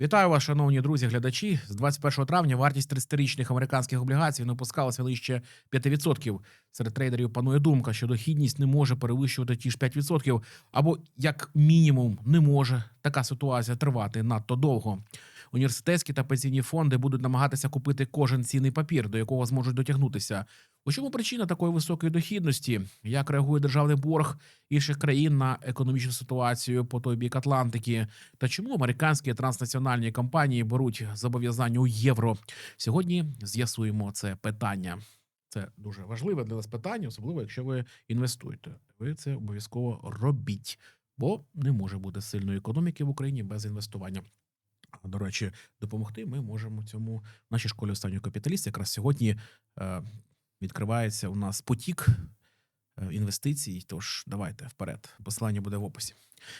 Вітаю вас, шановні друзі, глядачі. З 21 травня вартість 30-річних американських облігацій не опускалася нижче 5%. Серед трейдерів панує думка, що дохідність не може перевищувати ті ж 5%, або як мінімум не може така ситуація тривати надто довго. Університетські та пенсійні фонди будуть намагатися купити кожен цінний папір, до якого зможуть дотягнутися. У чому причина такої високої дохідності? Як реагує державний борг інших країн на економічну ситуацію по той бік Атлантики? Та чому американські транснаціональні компанії беруть зобов'язання у євро? Сьогодні з'ясуємо це питання. Це дуже важливе для нас питання, особливо якщо ви інвестуєте. Ви це обов'язково робіть, бо не може бути сильної економіки в Україні без інвестування. До речі, допомогти ми можемо цьому в нашій школі останнього капіталіста. Якраз сьогодні е, відкривається у нас потік е, інвестицій. Тож давайте вперед. Посилання буде в описі.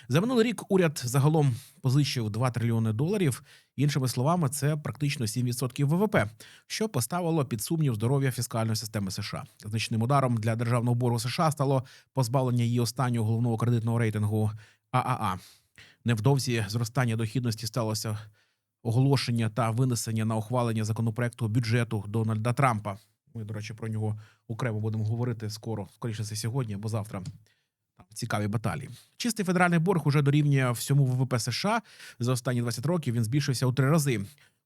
За минулий рік уряд загалом позичив 2 трильйони доларів. Іншими словами, це практично 7% ВВП, що поставило під сумнів здоров'я фіскальної системи США. Значним ударом для державного боргу США стало позбавлення її останнього головного кредитного рейтингу ААА. Невдовзі зростання дохідності сталося оголошення та винесення на ухвалення законопроекту бюджету Дональда Трампа. Ми, до речі, про нього окремо будемо говорити скоро, скоріше це сьогодні або завтра. Цікаві баталії. Чистий федеральний борг уже дорівнює всьому ВВП США. За останні 20 років він збільшився у три рази.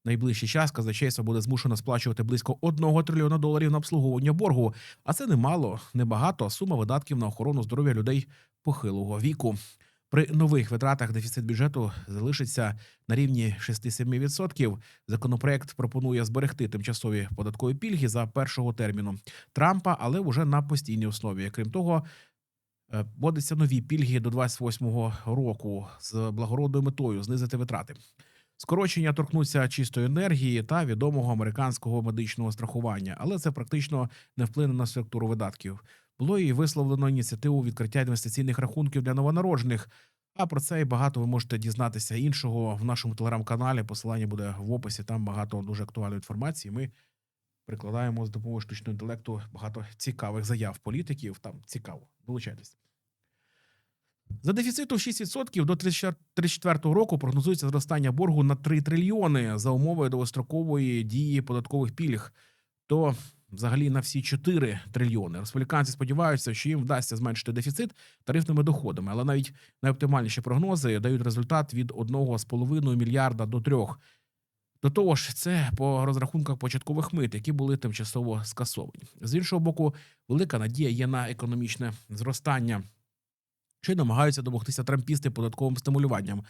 Найближчий час казначейство буде змушено сплачувати близько 1 трильйона доларів на обслуговування боргу. А це немало, небагато сума видатків на охорону здоров'я людей похилого віку. При нових витратах дефіцит бюджету залишиться на рівні 6-7%. Законопроект пропонує зберегти тимчасові податкові пільги за першого терміну Трампа, але вже на постійній основі. Крім того, е, вводяться нові пільги до 28-го року з благородною метою знизити витрати. Скорочення торкнуться чистої енергії та відомого американського медичного страхування, але це практично не вплине на структуру видатків. Було і висловлено ініціативу відкриття інвестиційних рахунків для новонароджених. А про це і багато ви можете дізнатися іншого в нашому телеграм-каналі. Посилання буде в описі. Там багато дуже актуальної інформації. Ми прикладаємо з допомогою штучного інтелекту багато цікавих заяв політиків. Там цікаво. Долучайтесь. За дефіциту 6% до 34 року прогнозується зростання боргу на 3 трильйони за умовою довгострокової дії податкових пільг. То взагалі на всі 4 трильйони. Республіканці сподіваються, що їм вдасться зменшити дефіцит тарифними доходами, але навіть найоптимальніші прогнози дають результат від 1,5 мільярда до 3. До того ж, це по розрахунках початкових мит, які були тимчасово скасовані. З іншого боку, велика надія є на економічне зростання, що й намагаються домогтися трампісти податковим стимулюванням.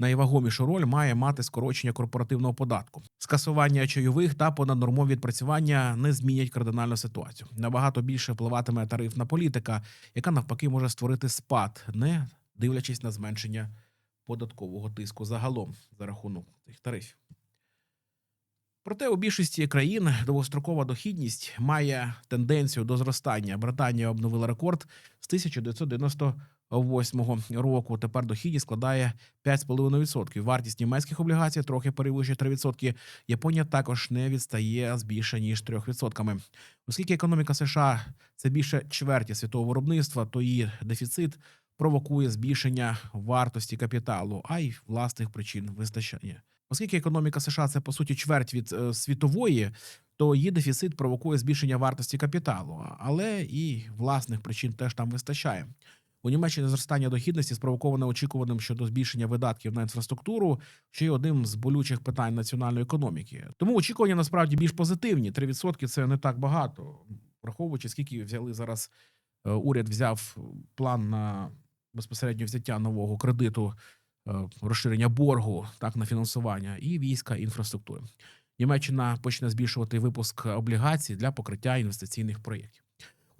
Найвагомішу роль має мати скорочення корпоративного податку. Скасування чайових та понаднормові відпрацювання не змінять кардинальну ситуацію. Набагато більше впливатиме тарифна політика, яка навпаки може створити спад, не дивлячись на зменшення податкового тиску загалом за рахунок цих тарифів. Проте у більшості країн довгострокова дохідність має тенденцію до зростання. Британія обновила рекорд з 1998 року. Тепер дохідність складає 5,5%. Вартість німецьких облігацій трохи перевищує 3%. Японія також не відстає з більше ніж 3%. Оскільки економіка США це більше чверті світового виробництва, то її дефіцит провокує збільшення вартості капіталу, а й власних причин вистачання. Оскільки економіка США це по суті чверть від е, світової, то її дефіцит провокує збільшення вартості капіталу, але і власних причин теж там вистачає. У Німеччині зростання дохідності спровоковане очікуваним щодо збільшення видатків на інфраструктуру, що є одним з болючих питань національної економіки. Тому очікування насправді більш позитивні. 3% – це не так багато, враховуючи скільки взяли зараз. е, Уряд взяв план на безпосередньо взяття нового кредиту, розширення боргу так на фінансування і війська і інфраструктури. Німеччина почне збільшувати випуск облігацій для покриття інвестиційних проєктів.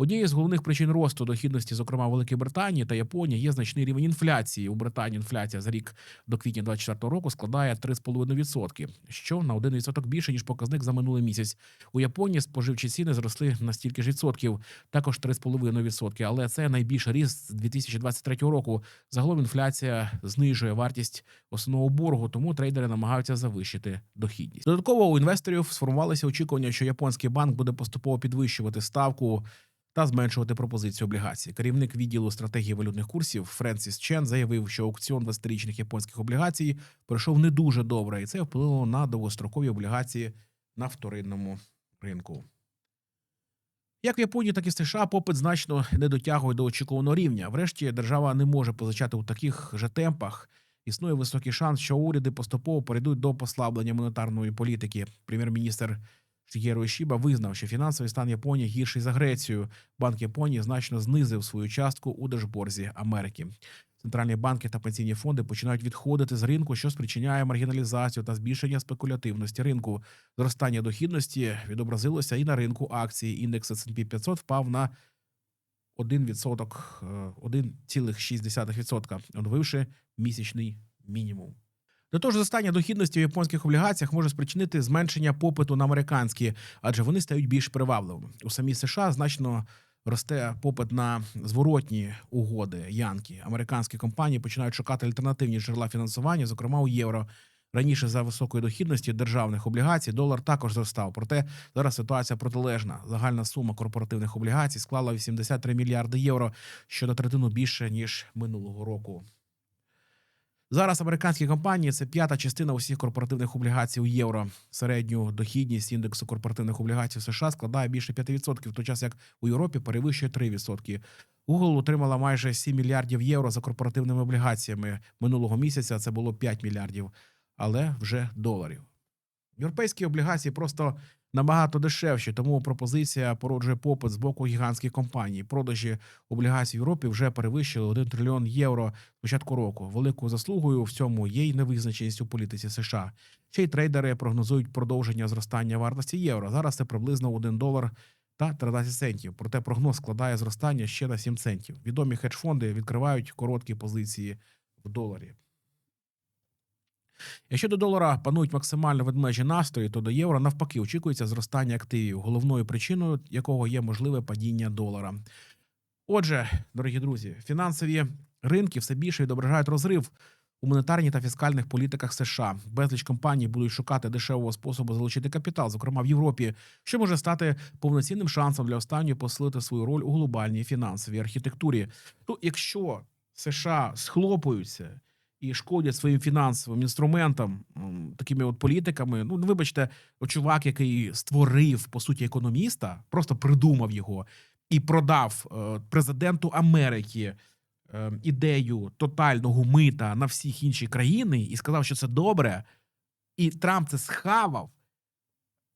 Однією з головних причин росту дохідності, зокрема Великої Британії та Японії, є значний рівень інфляції. У Британії інфляція за рік до квітня 2024 року складає 3,5%, що на 1% більше ніж показник за минулий місяць. У Японії споживчі ціни зросли на стільки ж відсотків, також 3,5%. Але це найбільший ріст з 2023 року. Загалом інфляція знижує вартість основного боргу, тому трейдери намагаються завищити дохідність. Додатково у інвесторів сформувалися очікування, що японський банк буде поступово підвищувати ставку та зменшувати пропозицію облігацій. Керівник відділу стратегії валютних курсів Френсіс Чен заявив, що аукціон 20-річних японських облігацій пройшов не дуже добре, і це вплинуло на довгострокові облігації на вторинному ринку. Як в Японії, так і в США попит значно не дотягує до очікуваного рівня. Врешті держава не може позичати у таких же темпах. Існує високий шанс, що уряди поступово перейдуть до послаблення монетарної політики. Прем'єр-міністр Шігеро Ішіба визнав, що фінансовий стан Японії гірший за Грецію. Банк Японії значно знизив свою частку у держборзі Америки. Центральні банки та пенсійні фонди починають відходити з ринку, що спричиняє маргіналізацію та збільшення спекулятивності ринку. Зростання дохідності відобразилося і на ринку акцій. Індекс S&P 500 впав на 1%, е, 1,6%, оновивши місячний мінімум. До того ж, зростання дохідності в японських облігаціях може спричинити зменшення попиту на американські, адже вони стають більш привабливими. У самій США значно росте попит на зворотні угоди Янки. Американські компанії починають шукати альтернативні джерела фінансування, зокрема у євро. Раніше за високої дохідності державних облігацій долар також зростав. Проте зараз ситуація протилежна. Загальна сума корпоративних облігацій склала 83 мільярди євро, що на третину більше ніж минулого року. Зараз американські компанії це п'ята частина усіх корпоративних облігацій у євро. Середню дохідність індексу корпоративних облігацій в США складає більше 5%, в той час як у Європі перевищує 3%. Google отримала майже 7 мільярдів євро за корпоративними облігаціями. Минулого місяця це було 5 мільярдів, але вже доларів. Європейські облігації просто набагато дешевші, тому пропозиція породжує попит з боку гігантських компаній. Продажі облігацій в Європі вже перевищили 1 трильйон євро з початку року. Великою заслугою в цьому є й невизначеність у політиці США. Ще й трейдери прогнозують продовження зростання вартості євро. Зараз це приблизно 1 долар та 13 центів. Проте прогноз складає зростання ще на 7 центів. Відомі хедж-фонди відкривають короткі позиції в доларі. Якщо до долара панують максимально ведмежі настрої, то до євро навпаки очікується зростання активів, головною причиною якого є можливе падіння долара. Отже, дорогі друзі, фінансові ринки все більше відображають розрив у монетарній та фіскальних політиках США. Безліч компаній будуть шукати дешевого способу залучити капітал, зокрема в Європі, що може стати повноцінним шансом для останньої посилити свою роль у глобальній фінансовій архітектурі. Ну, якщо США схлопуються і шкодять своїм фінансовим інструментам, такими от політиками. Ну, вибачте, чувак, який створив по суті економіста, просто придумав його і продав е, президенту Америки е, ідею тотального мита на всіх інші країни і сказав, що це добре. І Трамп це схавав.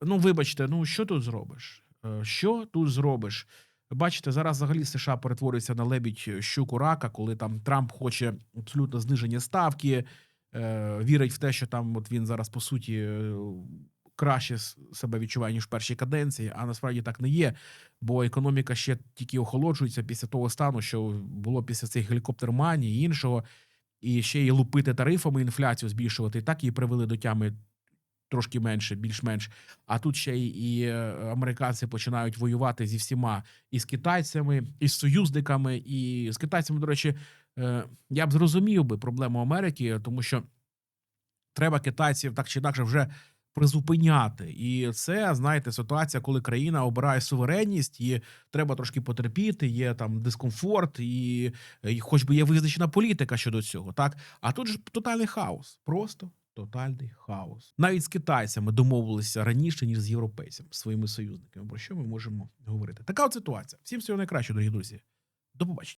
Ну, вибачте, ну що тут зробиш? Е, Що тут зробиш? Бачите, зараз взагалі США перетворюється на лебідь щуку рака, коли там Трамп хоче абсолютно зниження ставки, е, вірить в те, що там от він зараз по суті е, краще себе відчуває ніж в першій каденції, а насправді так не є. Бо економіка ще тільки охолоджується після того стану, що було після цих гелікоптерманії і іншого, і ще й лупити тарифами інфляцію збільшувати. І так її привели до тями трошки менше, більш-менш. А тут ще і е, американці починають воювати зі всіма і з китайцями, і з союзниками, і з китайцями, до речі, е, я б зрозумів би проблему Америки, тому що треба китайців так чи інакше вже призупиняти. І це, знаєте, ситуація, коли країна обирає суверенність, і треба трошки потерпіти, є там дискомфорт, і, і хоч би є визначена політика щодо цього. Так, а тут ж тотальний хаос. Просто тотальний хаос. Навіть з китайцями домовилися раніше, ніж з європейцями, своїми союзниками. Про що ми можемо говорити? Така от ситуація. Всім всього найкращого, дорогі друзі. До побачення.